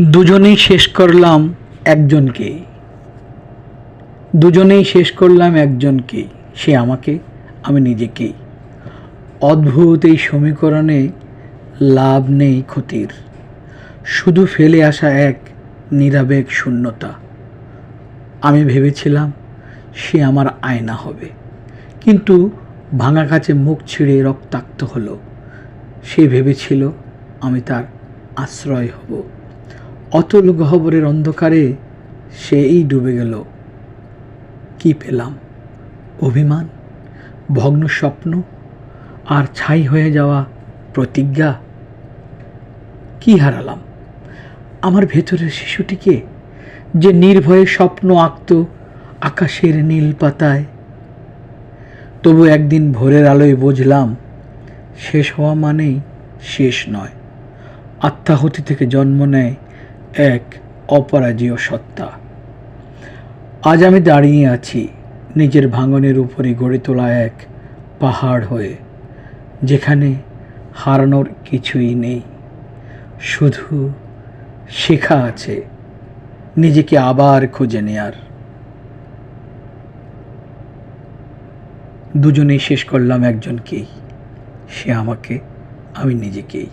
দুজনেই শেষ করলাম একজনকে। দুজনেই শেষ করলাম একজনকে, সে আমাকে, আমি নিজেকেই অদ্ভুত এই সমীকরণে লাভ নেই ক্ষতির। শুধু ফেলে আসা এক নিরাবেগ শূন্যতা। আমি ভেবেছিলাম সে আমার আয়না হবে, কিন্তু ভাঙা কাছে মুখ ছিঁড়ে রক্তাক্ত হলো। সে ভেবেছিল আমি তার আশ্রয় হব। অতল গহ্বরের অন্ধকারে সেই ডুবে গেল। কি পেলাম? অভিমান? ভগ্ন স্বপ্ন? আর ছাই হয়ে যাওয়া প্রতিজ্ঞা? কি হারালাম? আমার ভেতরের শিশুটিকে যে নির্ভয়ে স্বপ্ন আঁকত আকাশের নীল পাতায়। তবু একদিন ভোরের আলোয় বুঝলাম, শেষ হওয়া মানেই শেষ নয়। আত্মাহতি থেকে জন্ম নেয় এক অপরাজীয় সত্তা। আজ আমি দাঁড়িয়ে আছি নিজের ভাঙনের উপরে গড়ে তোলা এক পাহাড় হয়ে, যেখানে হারানোর কিছুই নেই। শুধু শেখা আছে, নিজেকে আবার খুঁজে নেয়ার। দুজনেই শেষ করলাম একজনকেই, সে আমাকে, আমি নিজেকেই।